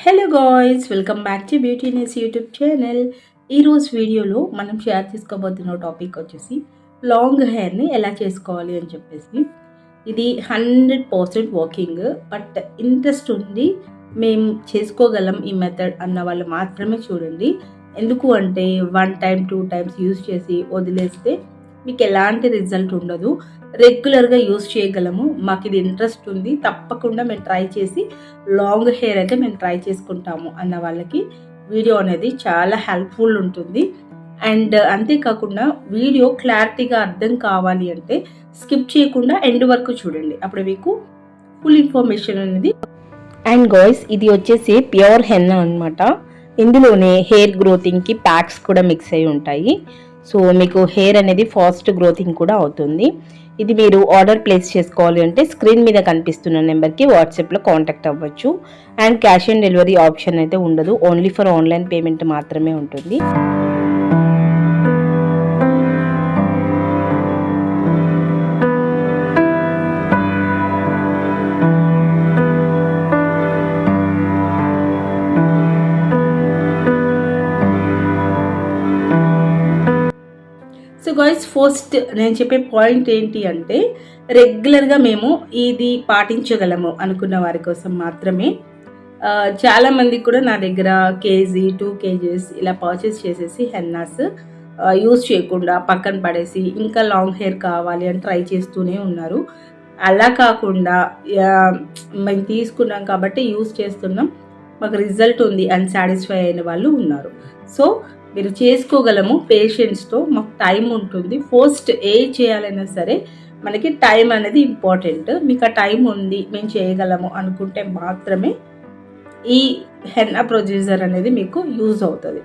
Hello guys welcome back to beauty ness YouTube channel ఈరోజు వీడియోలో మనం షేర్ చేసుకోబోతున్న టాపిక్ వచ్చేసి లాంగ్ హెయిర్ని ఎలా చేసుకోవాలి అని చెప్పేసి. ఇది hundred percent working but interest ఉంది మేము చేసుకోగలం ఈ మెథడ్ అన్న వాళ్ళు మాత్రమే చూడండి. ఎందుకు అంటే one time two times use చేసి వదిలేస్తే మీకు ఎలాంటి రిజల్ట్ ఉండదు. రెగ్యులర్గా యూస్ చేయగలము. మాకు ఇది ఇంట్రెస్ట్ ఉంది. తప్పకుండా మేము ట్రై చేసి లాంగ్ హెయిర్ అయితే మేము ట్రై చేసుకుంటాము అన్న వాళ్ళకి. వీడియో అనేది చాలా హెల్ప్ఫుల్ ఉంటుంది. అండ్ అంతేకాకుండా వీడియో క్లారిటీగా అర్థం కావాలి అంటే స్కిప్ చేయకుండా ఎండ్ వరకు చూడండి. అప్పుడు మీకు ఫుల్ ఇన్ఫర్మేషన్ అనేది అండ్ గాయ్స్ ఇది వచ్చేసి ప్యూర్ హెన్ అనమాట ఇందులోనే హెయిర్ గ్రోతింగ్కి ప్యాక్స్ కూడా మిక్స్ అయి ఉంటాయి. సో మీకు హెయిర్ అనేది ఫాస్ట్ గ్రోతింగ్ కూడా అవుతుంది. ఇది మీరు ఆర్డర్ ప్లేస్ చేసుకోవాలి అంటే స్క్రీన్ మీద కనిపిస్తున్న నెంబర్కి వాట్సాప్లో కాంటాక్ట్ అవ్వచ్చు. And cash on delivery option అయితే ఉండదు. ఓన్లీ ఫర్ ఆన్లైన్ పేమెంట్ మాత్రమే ఉంటుంది. సో ఫస్ట్ నేను చెప్పే పాయింట్ ఏంటి అంటే రెగ్యులర్గా మేము ఇది పాటించగలము అనుకున్న వారి కోసం మాత్రమే. చాలామంది కూడా నా దగ్గర కేజీ టూ కేజీస్ ఇలా పర్చేస్ చేసేసి హెన్నాస్ యూస్ చేయకుండా పక్కన పడేసి ఇంకా లాంగ్ హెయిర్ కావాలి అని ట్రై చేస్తూనే ఉన్నారు. అలా కాకుండా మేము తీసుకున్నాం కాబట్టి యూస్ చేస్తున్నాం. మాకు రిజల్ట్ ఉంది అండ్ సాటిస్ఫై అయిన వాళ్ళు ఉన్నారు. సో మీరు చేసుకోగలము పేషెంట్స్తో మాకు టైం ఉంటుంది. ఫస్ట్ ఏ చేయాలైనా సరే మనకి టైం అనేది ఇంపార్టెంట్ మీకు ఆ టైం ఉంది మేము చేయగలము అనుకుంటే మాత్రమే ఈ హెన్నా ప్రొడ్యూసర్ అనేది మీకు యూజ్ అవుతుంది.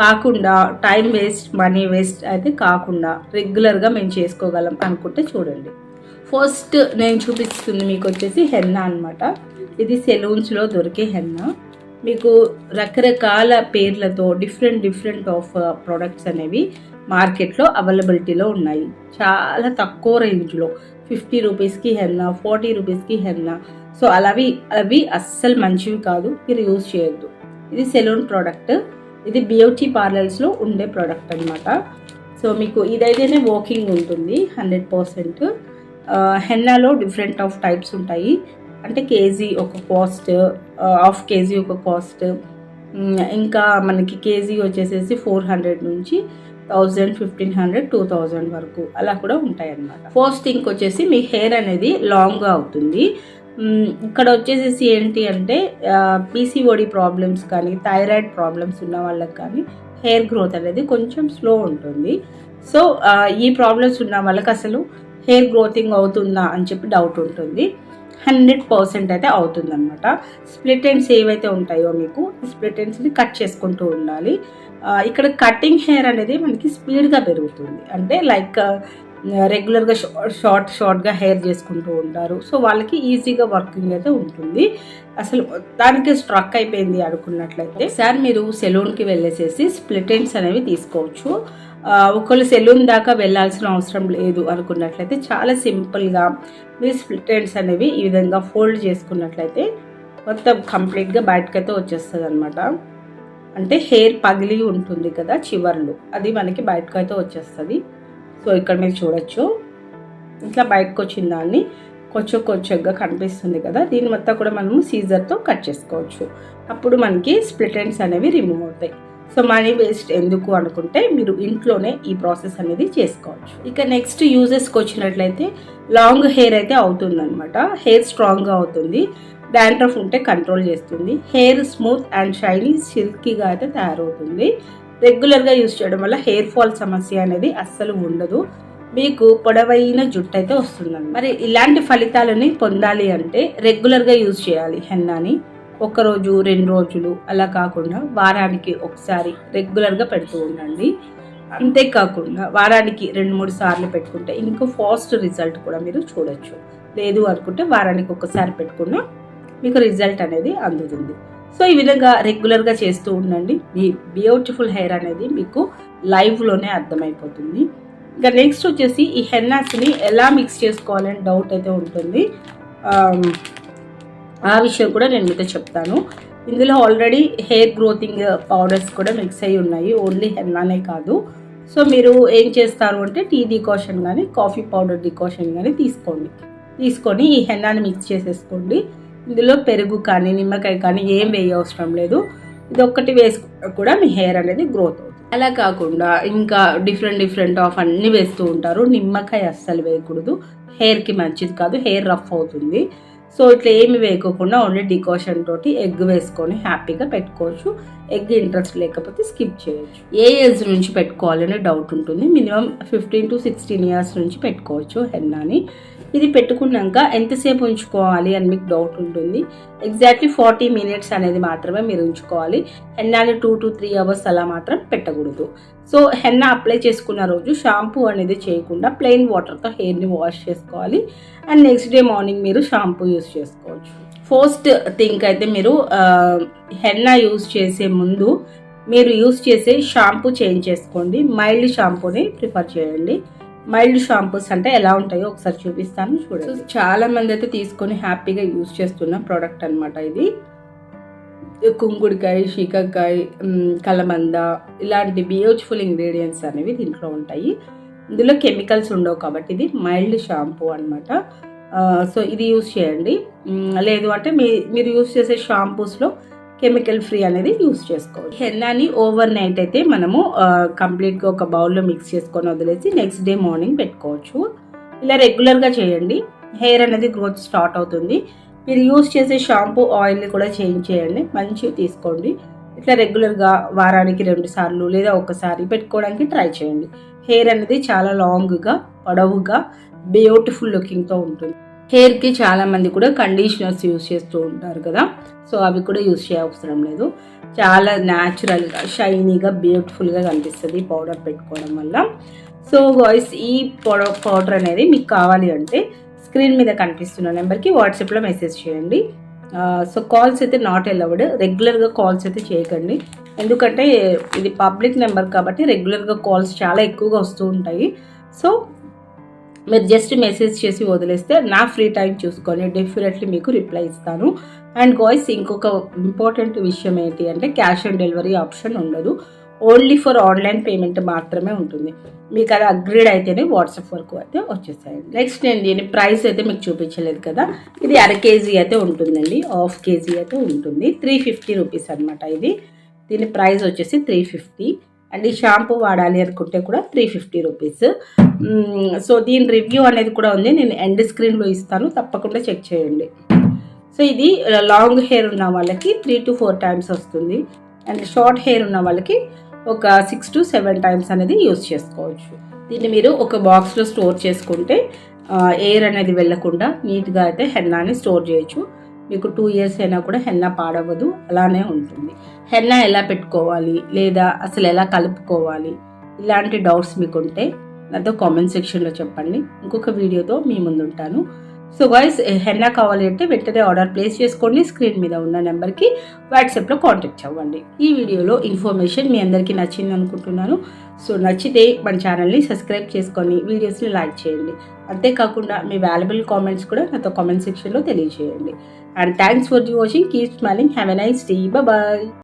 కాకుండా టైం వేస్ట్ మనీ వేస్ట్ అయితే కాకుండా రెగ్యులర్గా మేము చేసుకోగలం అనుకుంటే చూడండి. ఫస్ట్ నేను చూపిస్తుంది మీకు వచ్చేసి హెన్నా అనమాట ఇది సెలూన్స్లో దొరికే హెన్నా మీకు రకరకాల పేర్లతో డిఫరెంట్ డిఫరెంట్ ఆఫ్ ప్రోడక్ట్స్ అనేవి మార్కెట్లో అవైలబిలిటీలో ఉన్నాయి. చాలా తక్కువ రేంజ్లో. ఫిఫ్టీ రూపీస్కి హెన్నా ఫార్టీ రూపీస్కి హెన్నా. సో అలావి అవి అస్సలు మంచివి కాదు. మీరు యూజ్ చేయొద్దు. ఇది సెలూన్ ప్రోడక్ట్. ఇది బ్యూటీ పార్లర్స్లో ఉండే ప్రోడక్ట్ అనమాట సో మీకు ఇదైతేనే వాకింగ్ ఉంటుంది హండ్రెడ్ పర్సెంట్. హెన్నాలో డిఫరెంట్ ఆఫ్ టైప్స్ ఉంటాయి. అంటే కేజీ ఒక కాస్ట్ హాఫ్ కేజీ ఒక కాస్ట్. ఇంకా మనకి కేజీ వచ్చేసేసి ఫోర్ హండ్రెడ్ నుంచి thousand fifteen hundred two thousand వరకు అలా కూడా ఉంటాయి అన్నమాట ఫస్ట్ వచ్చేసి మీ హెయిర్ అనేది లాంగ్గా అవుతుంది. ఇక్కడ వచ్చేసేసి ఏంటి అంటే పీసీఓడి ప్రాబ్లమ్స్ కానీ థైరాయిడ్ ప్రాబ్లమ్స్ ఉన్న వాళ్ళకి కానీ హెయిర్ గ్రోత్ అనేది కొంచెం స్లో ఉంటుంది. సో ఈ ప్రాబ్లమ్స్ ఉన్న వాళ్ళకి అసలు హెయిర్ గ్రోతింగ్ అవుతుందా అని చెప్పి డౌట్ ఉంటుంది. హండ్రెడ్ పర్సెంట్ అయితే అవుతుందన్నమాట. స్ప్లిట్ ఎండ్స్ ఏవైతే ఉంటాయో మీకు స్ప్లిట్ ఎండ్స్ని కట్ చేసుకుంటూ ఉండాలి. ఇక్కడ కటింగ్ హెయిర్ అనేది మనకి స్పీడ్గా పెరుగుతుంది. అంటే లైక్ రెగ్యులర్గా షార్ట్ షార్ట్ షార్ట్గా హెయిర్ చేసుకుంటూ ఉంటారు. సో వాళ్ళకి ఈజీగా వర్కింగ్ అయితే ఉంటుంది. అసలు దానికి స్ట్రక్ అయిపోయింది అనుకున్నట్లయితే సార్ మీరు సెలూన్కి వెళ్ళేసేసి స్ప్లిటెంట్స్ అనేవి తీసుకోవచ్చు. ఆ, ఒకళ్ళు సెలూన్ దాకా వెళ్ళాల్సిన అవసరం లేదు అనుకున్నట్లయితే చాలా సింపుల్గా మీ స్ప్లిట్ అనేవి ఈ విధంగా ఫోల్డ్ చేసుకున్నట్లయితే మొత్తం కంప్లీట్గా బయటకైతే వచ్చేస్తుంది అనమాట అంటే హెయిర్ పగిలి ఉంటుంది కదా చివర్లు అది మనకి బయటకైతే వచ్చేస్తుంది. సో ఇక్కడ మీరు చూడొచ్చు. ఇట్లా బయటకు వచ్చిన దాన్ని కొంచెం కొంచెంగా కనిపిస్తుంది కదా. దీని మొత్తం కూడా మనము సీజర్తో కట్ చేసుకోవచ్చు. అప్పుడు మనకి స్ప్లిట్ ఎండ్స్ అనేవి రిమూవ్ అవుతాయి. సో మనీ వేస్ట్ ఎందుకు అనుకుంటే మీరు ఇంట్లోనే ఈ ప్రాసెస్ అనేది చేసుకోవచ్చు. ఇక నెక్స్ట్ యూజెస్కి వచ్చినట్లయితే లాంగ్ హెయిర్ అయితే అవుతుందన్నమాట. హెయిర్ స్ట్రాంగ్గా అవుతుంది. డాండ్రఫ్ ఉంటే కంట్రోల్ చేస్తుంది. హెయిర్ స్మూత్ అండ్ షైనీ సిల్కీగా అయితే తయారవుతుంది. రెగ్యులర్గా యూజ్ చేయడం వల్ల హెయిర్ ఫాల్ సమస్య అనేది అస్సలు ఉండదు. మీకు పొడవైన జుట్టు అయితే వస్తుందండి. మరి ఇలాంటి ఫలితాలని పొందాలి అంటే రెగ్యులర్గా యూజ్ చేయాలి హెన్నాని. ఒక రోజు రెండు రోజులు అలా కాకుండా వారానికి ఒకసారి రెగ్యులర్గా పెడుతూ ఉండండి. అంతేకాకుండా వారానికి రెండు మూడు సార్లు పెట్టుకుంటే ఇంకో ఫాస్ట్ రిజల్ట్ కూడా మీరు చూడొచ్చు. లేదు అనుకుంటే వారానికి ఒకసారి పెట్టుకున్నా మీకు రిజల్ట్ అనేది అందుతుంది. సో ఈ విధంగా రెగ్యులర్గా చేస్తూ ఉండండి. మీ బ్యూటిఫుల్ హెయిర్ అనేది మీకు లైవ్లోనే అర్థమైపోతుంది. ఇంకా నెక్స్ట్ వచ్చేసి ఈ హెన్నాస్ని ఎలా మిక్స్ చేసుకోవాలని డౌట్ అయితే ఉంటుంది. ఆ విషయం కూడా నేను మీతో చెప్తాను. ఇందులో ఆల్రెడీ హెయిర్ గ్రోతింగ్ పౌడర్స్ కూడా మిక్స్ అయి ఉన్నాయి. ఓన్లీ హెన్నానే కాదు. సో మీరు ఏం చేస్తారు అంటే టీ డికాషన్ కానీ కాఫీ పౌడర్ డికాషన్ కానీ తీసుకోండి. తీసుకొని ఈ హెన్నాని మిక్స్ చేసేసుకోండి. ఇందులో పెరుగు కానీ నిమ్మకాయ కానీ ఏం వేయ అవసరం లేదు. ఇది ఒక్కటి వేసుకున్నా కూడా మీ హెయిర్ అనేది గ్రోత్ అవుతుంది. అలా కాకుండా ఇంకా డిఫరెంట్ డిఫరెంట్ ఆఫ్ అన్ని వేస్తూ ఉంటారు. నిమ్మకాయ అస్సలు వేయకూడదు. హెయిర్కి మంచిది కాదు. హెయిర్ రఫ్ అవుతుంది. సో ఇట్లా ఏమి వేయకోకుండా ఓన్లీ డికాషన్ తోటి ఎగ్ వేసుకొని హ్యాపీగా పెట్టుకోవచ్చు. ఎగ్ ఇంట్రెస్ట్ లేకపోతే స్కిప్ చేయొచ్చు. ఏ ఏజ్ నుంచి పెట్టుకోవాలనే డౌట్ ఉంటుంది. Minimum fifteen to sixteen years నుంచి పెట్టుకోవచ్చు హెన్నాని. ఇది పెట్టుకున్నాక ఎంతసేపు ఉంచుకోవాలి అని మీకు డౌట్ ఉంటుంది. ఎగ్జాక్ట్లీ ఫార్టీ మినిట్స్ అనేది మాత్రమే మీరు ఉంచుకోవాలి. హెన్నాని టూ టు త్రీ అవర్స్ అలా మాత్రం పెట్టకూడదు. సో హెన్న అప్లై చేసుకున్న రోజు షాంపూ అనేది చేయకుండా ప్లెయిన్ వాటర్తో హెయిర్ని వాష్ చేసుకోవాలి. అండ్ నెక్స్ట్ డే మార్నింగ్ మీరు షాంపూ యూస్ చేసుకోవచ్చు. ఫస్ట్ థింక్ అయితే మీరు హెన్న యూస్ చేసే ముందు మీరు యూస్ చేసే షాంపూ చేంజ్ చేసుకోండి. మైల్డ్ షాంపూని ప్రిఫర్ చేయండి. మైల్డ్ షాంపూస్ అంటే ఎలా ఉంటాయో ఒకసారి చూపిస్తాను చూడండి. చాలా మంది అయితే తీసుకొని హ్యాపీగా యూస్ చేస్తున్న ప్రోడక్ట్ అనమాట ఇది. కుంకుడికాయ శీకాకాయ కలబంద కలమంద ఇలాంటి బ్యూటిఫుల్ ఇంగ్రీడియంట్స్ అనేవి దీంట్లో ఉంటాయి. ఇందులో కెమికల్స్ ఉండవు కాబట్టి ఇది మైల్డ్ షాంపూ అనమాట సో ఇది యూస్ చేయండి. లేదు అంటే మీ మీరు యూస్ చేసే షాంపూస్లో కెమికల్ ఫ్రీ అనేది యూస్ చేసుకోవచ్చు. హెన్నాని ఓవర్ నైట్ అయితే మనము కంప్లీట్గా ఒక బౌల్లో మిక్స్ చేసుకొని వదిలేసి నెక్స్ట్ డే మార్నింగ్ పెట్టుకోవచ్చు. ఇలా రెగ్యులర్గా చేయండి. హెయిర్ అనేది గ్రోత్ స్టార్ట్ అవుతుంది. మీరు యూస్ చేసే షాంపూ ఆయిల్ని కూడా చేంజ్ చేయండి. మంచిగా తీసుకోండి. ఇట్లా రెగ్యులర్గా వారానికి రెండు సార్లు లేదా ఒకసారి పెట్టుకోవడానికి ట్రై చేయండి. హెయిర్ అనేది చాలా లాంగ్గా పొడవుగా బ్యూటిఫుల్ లుకింగ్తో ఉంటుంది. హెయిర్కి చాలామంది కూడా కండిషనర్స్ యూస్ చేస్తూ ఉంటారు కదా. సో అవి కూడా యూస్ చేయ అవసరం లేదు. చాలా న్యాచురల్గా షైనీగా బ్యూటిఫుల్గా కనిపిస్తుంది పౌడర్ పెట్టుకోవడం వల్ల. సో వాయిస్ ఈ పౌడర్ పౌడర్ అనేది మీకు కావాలి అంటే స్క్రీన్ మీద కనిపిస్తున్న నెంబర్కి వాట్సాప్లో మెసేజ్ చేయండి. సో కాల్స్ అయితే నాట్ అలౌడ్. రెగ్యులర్గా కాల్స్ అయితే చేయకండి. ఎందుకంటే ఇది పబ్లిక్ నెంబర్ కాబట్టి రెగ్యులర్గా కాల్స్ చాలా ఎక్కువగా వస్తూ ఉంటాయి. సో మీరు జస్ట్ మెసేజ్ చేసి వదిలేస్తే నా ఫ్రీ టైం చూసుకొని డెఫినెట్లీ మీకు రిప్లై ఇస్తాను. అండ్ గాయ్స్ ఇంకొక ఇంపార్టెంట్ విషయం ఏంటి అంటే క్యాష్ ఆన్ డెలివరీ ఆప్షన్ ఉండదు. ఓన్లీ ఫర్ ఆన్లైన్ పేమెంట్ మాత్రమే ఉంటుంది. మీకు అది అగ్రీడ్ అయితేనే వాట్సాప్ వరకు అయితే వచ్చేసాయి నెక్స్ట్ నేను దీని ప్రైస్ అయితే మీకు చూపించలేదు కదా. ఇది అర కేజీ అయితే ఉంటుందండి. హాఫ్ కేజీ అయితే ఉంటుంది. త్రీ ఫిఫ్టీ రూపీస్ అనమాట ఇది. దీని ప్రైస్ వచ్చేసి త్రీ ఫిఫ్టీ. అండ్ ఈ షాంపూ వాడాలి అనుకుంటే కూడా త్రీ ఫిఫ్టీ రూపీస్. సో దీని రివ్యూ అనేది కూడా ఉంది. నేను ఎండ్ స్క్రీన్లో ఇస్తాను. తప్పకుండా చెక్ చేయండి. సో ఇది లాంగ్ హెయిర్ ఉన్న వాళ్ళకి త్రీ టు ఫోర్ టైమ్స్ వస్తుంది. అండ్ షార్ట్ హెయిర్ ఉన్న వాళ్ళకి ఒక సిక్స్ టు సెవెన్ టైమ్స్ అనేది యూస్ చేసుకోవచ్చు. దీన్ని మీరు ఒక బాక్స్లో స్టోర్ చేసుకుంటే ఎయిర్ అనేది వెళ్ళకుండా నీట్గా అయితే హెన్నాని స్టోర్ చేయొచ్చు. మీకు టూ ఇయర్స్ అయినా కూడా హెన్నా పాడవదు అలానే ఉంటుంది. హెన్నా ఎలా పెట్టుకోవాలి లేదా అసలు ఎలా కలుపుకోవాలి ఇలాంటి డౌట్స్ మీకు ఉంటే నాతో కామెంట్ సెక్షన్లో చెప్పండి. ఇంకొక వీడియోతో మీ ముందుంటాను. ఉంటాను సో గాయస్ హెన్నా కావాలి అంటే వెంటనే ఆర్డర్ ప్లేస్ చేసుకోండి. స్క్రీన్ మీద ఉన్న నెంబర్కి వాట్సాప్లో కాంటాక్ట్ అవ్వండి. ఈ వీడియోలో ఇన్ఫర్మేషన్ మీ అందరికీ నచ్చింది అనుకుంటున్నాను. సో నచ్చితే మన ఛానల్ని సబ్స్క్రైబ్ చేసుకొని వీడియోస్ని లైక్ చేయండి. అంతేకాకుండా మీ వాల్యుబుల్ కామెంట్స్ కూడా నాతో కామెంట్ సెక్షన్లో తెలియజేయండి. And thanks for watching keep smiling have a nice day bye